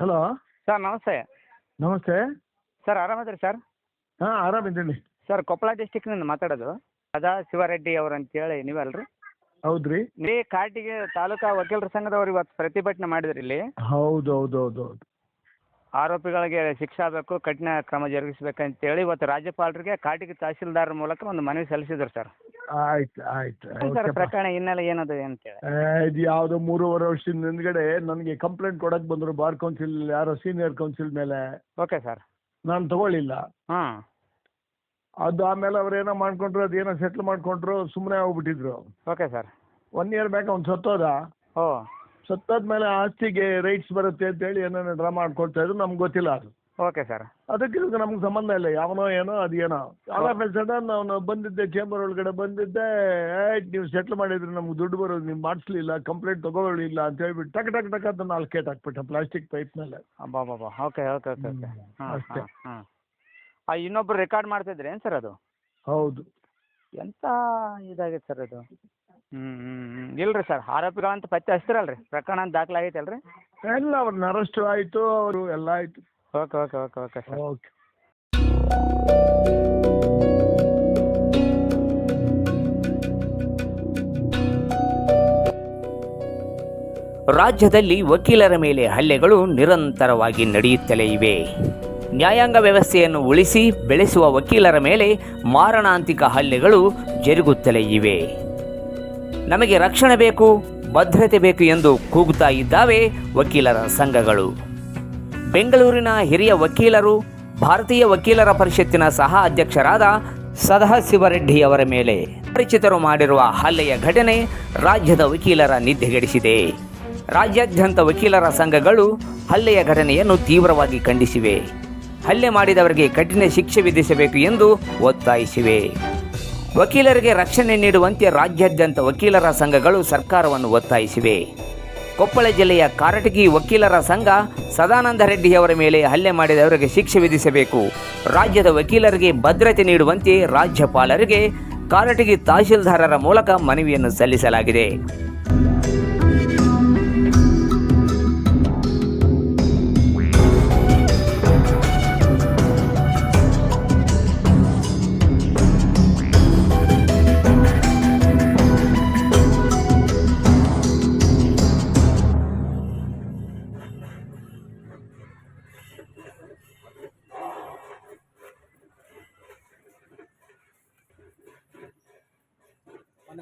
Hello. Sir ನಮಸ್ತೆ. ನಮಸ್ತೆ. Sir ಆರಾಮದ್ರಿ ಸರ್? ಹಾಂ ಆರಾಮಿದ್ದೀನಿ ಸರ್ ಕೊಪ್ಪಳ ಡಿಸ್ಟಿಕ್ನಿಂದ ಮಾತಾಡೋದು. ಅದಾ ಶಿವರೆಡ್ಡಿ ಅವ್ರು ಅಂತೇಳಿ ನೀವಲ್ರಿ? ಹೌದ್ರಿ? ನೀ ಕಾಟಿಗೆ ತಾಲೂಕಾ ವಕೀಲರ ಸಂಘದವ್ರು ಇವತ್ತು ಪ್ರತಿಭಟನೆ ಮಾಡಿದ್ರಿ ಇಲ್ಲಿ. ಹೌದು ಹೌದು ಹೌದು ಹೌದು. ಆರೋಪಿಗಳಿಗೆ ಶಿಕ್ಷೆ ಆಗಬೇಕು ಕಠಿಣ ಕ್ರಮ ಜರುಗಿಸ್ಬೇಕಂತೇಳಿ ಇವತ್ತು ರಾಜ್ಯಪಾಲರಿಗೆ ಕಾಟಿಗೆ ತಹಸೀಲ್ದಾರ್ ಮೂಲಕ ಒಂದು ಮನವಿ ಸಲ್ಲಿಸಿದ್ರು ಸರ್. ಆಯ್ತು ಆಯ್ತು ಸರ್ ಓಕೆಪ್ಪ. ಪ್ರಕರಣ ಹಿನ್ನೆಲೆ ಏನದು ಅಂತೇಳಿ. ಇದು ಯಾವುದೋ ಮೂರುವರೆ ವರ್ಷದ ಹಿಂದ್ಗಡೆ ನನಗೆ ಕಂಪ್ಲೇಂಟ್ ಕೊಡಕ್ ಬಂದ್ರು ಬಾರ್ ಕೌನ್ಸಿಲ್ ಯಾರೋ ಸೀನಿಯರ್ ಕೌನ್ಸಿಲ್ ಮೇಲೆ. Okay sir. ನಾನು ತಗೊಳ್ಳಿಲ್ಲ. ಹಾಂ. ಅದು ಆಮೇಲೆ ಅವ್ರು ಏನೋ ಮಾಡ್ಕೊಂಡ್ರು ಅದೇನೋ ಸೆಟ್ಲ್ ಮಾಡ್ಕೊಂಡ್ರು ಸುಮ್ಮನೆ ಹೋಗ್ಬಿಟ್ಟಿದ್ರು. Okay sir. One year back ಅವ್ನು ಸತ್ತೋದ. ಓ. ಸತ್ತಾದ್ಮೇಲೆ ಆಸ್ತಿಗೆ ರೈಟ್ಸ್ ಬರುತ್ತೆ ಅಂತ ಹೇಳಿ ಏನೇನೋ ಡ್ರಾ ಮಾಡ್ಕೊಳ್ತಾ ಇದ್ರು ನಮ್ಗೆ ಗೊತ್ತಿಲ್ಲ ಅದು. ಓಕೆ ಸರ್ ಅದಕ್ಕೆ ಇದಕ್ಕೆ ನಮ್ಗೆ ಸಂಬಂಧ ಇಲ್ಲ ಯಾವನೋ ಏನೋ ಅದೇನೋ ಆಲ್ ಆಫ್ ಎ ಸಡನ್ ಅವನು ಬಂದಿದ್ದೆ ಚೇಂಬರ್ ಒಳಗಡೆ ಬಂದಿದ್ದೆ ಏಟ್ ನೀವು ಸೆಟ್ಲ್ ಮಾಡಿದ್ರೆ ನಮ್ಗೆ ದುಡ್ಡು ಬರೋದು ನೀವು ಮಾಡಿಸ್ಲಿಲ್ಲ ಕಂಪ್ಲೇಂಟ್ ತಗೊಳ್ಳಿಲ್ಲ ಅಂತ ಹೇಳ್ಬಿಟ್ಟು ಟಕ್ ಟಕ್ ಟಕ್ ಅಂತ ನಾಲ್ಕು ಕೇಟ್ ಹಾಕ್ಬಿಟ್ಟೆ ಪ್ಲಾಸ್ಟಿಕ್ ಪೈಪ್ ಮೇಲೆ. ಅಬ್ಬಾ ಬಾಬಾ ಓಕೆ ಓಕೆ ಓಕೆ ಓಕೆ ಹಾಂ ಅಷ್ಟೇ. ಹಾಂ ಹಾಂ. ಇನ್ನೊಬ್ರು ರೆಕಾರ್ಡ್ ಮಾಡ್ತಿದ್ರಿ ಏನು ಸರ್ ಅದು? ಹೌದು. ಎಂತ ಇದಾಗೈತೆ ಸರ್ ಅದು? ಹ್ಞೂ ಹ್ಞೂ ಇಲ್ರಿ ಸರ್ ಆರೋಪಿಗಳಂತ ಪತ್ತೆ ಹಚ್ತಿರಲ್ರಿ? ಪ್ರಕರಣ ಅಂತ ದಾಖಲೆ ಆಗೈತಲ್ರಿ ಎಲ್ಲ ಅವ್ರನ್ನ ಅರೆಸ್ಟ್ ಆಯಿತು ಅವರು ಎಲ್ಲ ಆಯಿತು. Okay okay okay okay sir okay ರಾಜ್ಯದಲ್ಲಿ ವಕೀಲರ ಮೇಲೆ ಹಲ್ಲೆಗಳು ನಿರಂತರವಾಗಿ ನಡೆಯುತ್ತಲೇ ಇವೆ. ನ್ಯಾಯಾಂಗ ವ್ಯವಸ್ಥೆಯನ್ನು ಉಳಿಸಿ ಬೆಳೆಸುವ ವಕೀಲರ ಮೇಲೆ ಮಾರಣಾಂತಿಕ ಹಲ್ಲೆಗಳು ಜರುಗುತ್ತಲೇ ಇವೆ. ನಮಗೆ ರಕ್ಷಣೆ ಬೇಕು ಭದ್ರತೆ ಬೇಕು ಎಂದು ಕೂಗುತ್ತಾ ಇದ್ದಾವೆ ವಕೀಲರ ಸಂಘಗಳು. ಬೆಂಗಳೂರಿನ ಹಿರಿಯ ವಕೀಲರು, ಭಾರತೀಯ ವಕೀಲರ ಪರಿಷತ್ತಿನ ಸಹ ಅಧ್ಯಕ್ಷರಾದ ಸದಾಶಿವರೆಡ್ಡಿ ಅವರ ಮೇಲೆ ಪರಿಚಿತರು ಮಾಡಿರುವ ಹಲ್ಲೆಯ ಘಟನೆ ರಾಜ್ಯದ ವಕೀಲರ ನಿದ್ದೆಗೆಡಿಸಿದೆ. ರಾಜ್ಯಾದ್ಯಂತ ವಕೀಲರ ಸಂಘಗಳು ಹಲ್ಲೆಯ ಘಟನೆಯನ್ನು ತೀವ್ರವಾಗಿ ಖಂಡಿಸಿವೆ. ಹಲ್ಲೆ ಮಾಡಿದವರಿಗೆ ಕಠಿಣ ಶಿಕ್ಷೆ ವಿಧಿಸಬೇಕು ಎಂದು ಒತ್ತಾಯಿಸಿವೆ. ವಕೀಲರಿಗೆ ರಕ್ಷಣೆ ನೀಡುವಂತೆ ರಾಜ್ಯಾದ್ಯಂತ ವಕೀಲರ ಸಂಘಗಳು ಸರ್ಕಾರವನ್ನು ಒತ್ತಾಯಿಸಿವೆ. ಕೊಪ್ಪಳ ಜಿಲ್ಲೆಯ ಕಾರಟಗಿ ವಕೀಲರ ಸಂಘ ಸದಾನಂದ ರೆಡ್ಡಿ ಅವರ ಮೇಲೆ ಹಲ್ಲೆ ಮಾಡಿದವರಿಗೆ ಶಿಕ್ಷೆ ವಿಧಿಸಬೇಕು. ರಾಜ್ಯದ ವಕೀಲರಿಗೆ ಭದ್ರತೆ ನೀಡುವಂತೆ ರಾಜ್ಯಪಾಲರಿಗೆ ಕಾರಟಗಿ ತಹಶೀಲ್ದಾರರ ಮೂಲಕ ಮನವಿಯನ್ನು ಸಲ್ಲಿಸಲಾಗಿದೆ.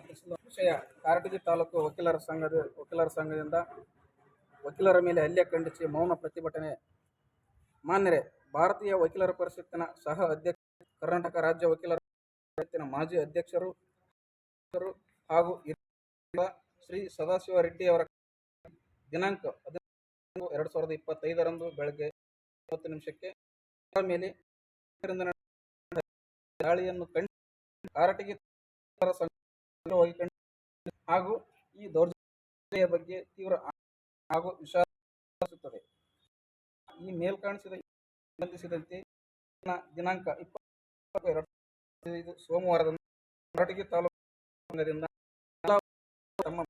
ಕೃಷ್ಣ ವಿಷಯ. ಕಾರಟಗಿ ತಾಲೂಕು ವಕೀಲರ ಸಂಘದ ವಕೀಲರ ಸಂಘದಿಂದ ವಕೀಲರ ಮೇಲೆ ಹಲ್ಲೆ ಖಂಡಿಸಿ ಮೌನ ಪ್ರತಿಭಟನೆ ಮಾನ್ಯರೇ. ಭಾರತೀಯ ವಕೀಲರ ಪರಿಷತ್ತಿನ ಸಹ ಅಧ್ಯಕ್ಷ, ಕರ್ನಾಟಕ ರಾಜ್ಯ ವಕೀಲರ ಪರಿಷತ್ತಿನ ಮಾಜಿ ಅಧ್ಯಕ್ಷರು ಹಾಗೂ ಶ್ರೀ ಸದಾಶಿವ ರೆಡ್ಡಿ ಅವರ ದಿನಾಂಕ ಹದಿನೈದು ಎರಡು ಸಾವಿರದ ಇಪ್ಪತ್ತೈದರಂದು ಬೆಳಗ್ಗೆ ಇಪ್ಪತ್ತು ನಿಮಿಷಕ್ಕೆ ಮೇಲೆ ದಾಳಿಯನ್ನು ಕಂಡು ಕಾರಟಗಿ ಸಂಘ ಹಾಗೂ ಈ ದೌರ್ಜನ್ಯ ಬಗ್ಗೆ ತೀವ್ರ ಹಾಗೂ ವಿಷಾದಿಸುತ್ತದೆ. ಈ ಮೇಲ್ಕಾಣಿಸಿದ ಸಂಬಂಧಿಸಿದಂತೆ ದಿನಾಂಕ ಇಪ್ಪತ್ತು ಎರಡು ಸಾವಿರದ ಸೋಮವಾರದಂದು ತಾಲೂಕು ತಮ್ಮ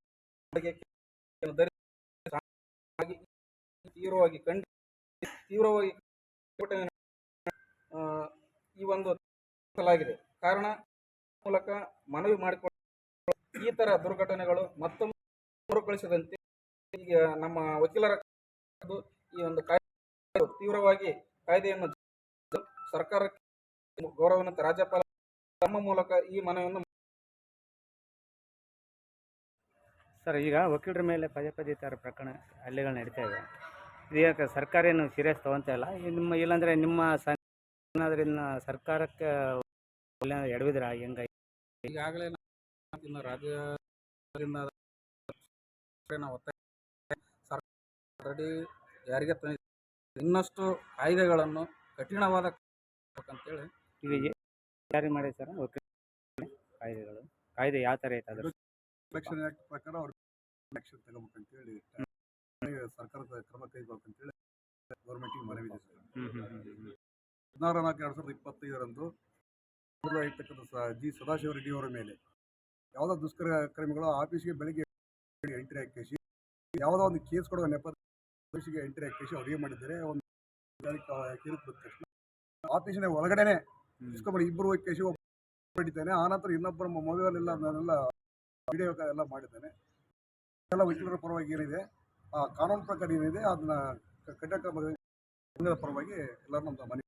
ತೀವ್ರವಾಗಿ ಕಂಡು ತೀವ್ರವಾಗಿ ಈ ಒಂದು ಕಾರಣ ಮೂಲಕ ಮನವಿ ಮಾಡಿಕೊಂಡು ಈ ತರ ದುರ್ಘಟನೆಗಳು ಮತ್ತೊಮ್ಮೆ ಮರುಕಳಿಸದಂತೆ ಈಗ ನಮ್ಮ ವಕೀಲರ ಈ ಒಂದು ಕಾಯ್ದೆ ತೀವ್ರವಾಗಿ ಕಾಯ್ದೆಯನ್ನು ಸರ್ಕಾರಕ್ಕೆ ಗೌರವನಂತ ರಾಜ್ಯಪಾಲ ತಮ್ಮ ಮೂಲಕ ಈ ಮನವಿಯನ್ನು ಸರ್ ಈಗ ವಕೀಲರ ಮೇಲೆ ಪದೇ ಪದೇ ಥರ ಪ್ರಕರಣ ಹಲ್ಲೆಗಳು ನಡೀತಾ ಇದೆ. ಇದೀಗ ಸರ್ಕಾರ ಏನು ಸೀರಿಯಸ್ ತೊಗೊತಾ ಇಲ್ಲ. ಈ ನಿಮ್ಮ ಇಲ್ಲಾಂದರೆ ನಿಮ್ಮ ಸಂಘ ಏನಾದ್ರೂ ಸರ್ಕಾರಕ್ಕೆ ಎಡವಿದ್ರ? ಹೆಂಗ ಈಗಾಗಲೇ ಇನ್ನು ರಾಜ್ಯದಿಂದ ನಾವು ಒತ್ತಾಯ ಆಲ್ರೆಡಿ ಜಾರಿಗೆ ತಂದಿದೆ ಇನ್ನಷ್ಟು ಕಾಯ್ದೆಗಳನ್ನು ಕಠಿಣವಾದ ಅಂತೇಳಿ ಜಾರಿ ಮಾಡಿ ಸರ್ ಓಕೆ ಕಾಯ್ದೆಗಳು. ಕಾಯ್ದೆ ಯಾವ ಥರ ಐತೆ ಅದ್ರ ರಕ್ಷಣೆ ಆಕ್ಟ್ ಪ್ರಕಾರ ಅವ್ರು ಆಕ್ಷನ್ ತಗೋಬೇಕಂತೇಳಿ ಸರ್ಕಾರದ ಕ್ರಮ ಕೈಗೊಳ್ಬೇಕಂತೇಳಿ ಗೌರ್ಮೆಂಟಿಗೆ ಮನವಿ ಇದೆ ಸರ್. ಹದಿನಾರು ನಾಲ್ಕು ಎರಡು ಸಾವಿರದ ಇಪ್ಪತ್ತೈದರಂದು ಇರ್ತಕ್ಕಂಥ ಜಿ. ಸದಾಶಿವ ರೆಡ್ಡಿಯವರ ಮೇಲೆ ಯಾವುದೋ ದುಷ್ಕರ ಕ್ರಮಿಗಳು ಆಫೀಸ್ಗೆ ಬೆಳಿಗ್ಗೆ ಎಂಟ್ರಿ ಹಾಕಿಸಿ ಯಾವುದೋ ಒಂದು ಕೇಸ್ ಕೊಡುವ ಆಫೀಸಿಗೆ ಎಂಟ್ರಿ ಹಾಕಿ ಅವ್ರಿಗೆ ಮಾಡಿದ್ದಾರೆ ಒಂದು ಬಂದ ತಕ್ಷಣ ಆಫೀಸಿನ ಒಳಗಡೆನೆ ಇಸ್ಕೊಂಡ್ಬಿಡಿ ಇಬ್ಬರು ಕೇಸಿ ಒಬ್ಬ ಹಿಡಿತಾನೆ ಆನಂತರ ಇನ್ನೊಬ್ಬರ ಮೊಬೈಲ್ ಎಲ್ಲ ನಾನೆಲ್ಲ ವಿಡಿಯೋ ಎಲ್ಲ ಮಾಡಿದ್ದಾನೆ. ಎಲ್ಲ ವಕೀಲರ ಪರವಾಗಿ ಏನಿದೆ ಆ ಕಾನೂನು ಪ್ರಕಾರ ಏನಿದೆ ಅದನ್ನ ಕಟ್ಟಕ ಪರವಾಗಿ ಎಲ್ಲರೂ ನಮ್ಮ ಮನೆ